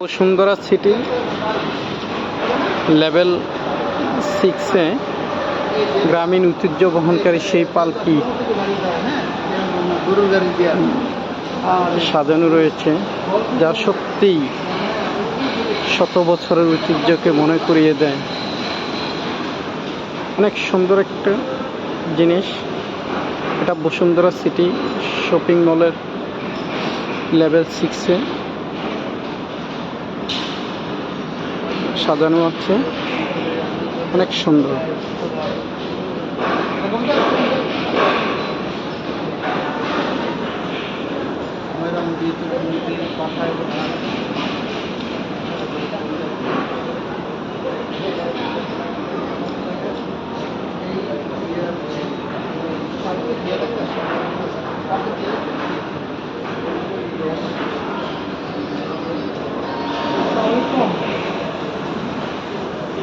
Bashundhara city level সিক্সে গ্রামীণ ঐতিহ্য বহনকারী সেই পালকি সাজানো রয়েছে যা সত্যিই শত বছরের ঐতিহ্যকে মনে করিয়ে দেয়। অনেক সুন্দর একটা জিনিস। এটা বসুন্ধরা সিটি শপিং মলের লেভেল সিক্সে সাজানো আছে। অনেক সুন্দর। পাঠায়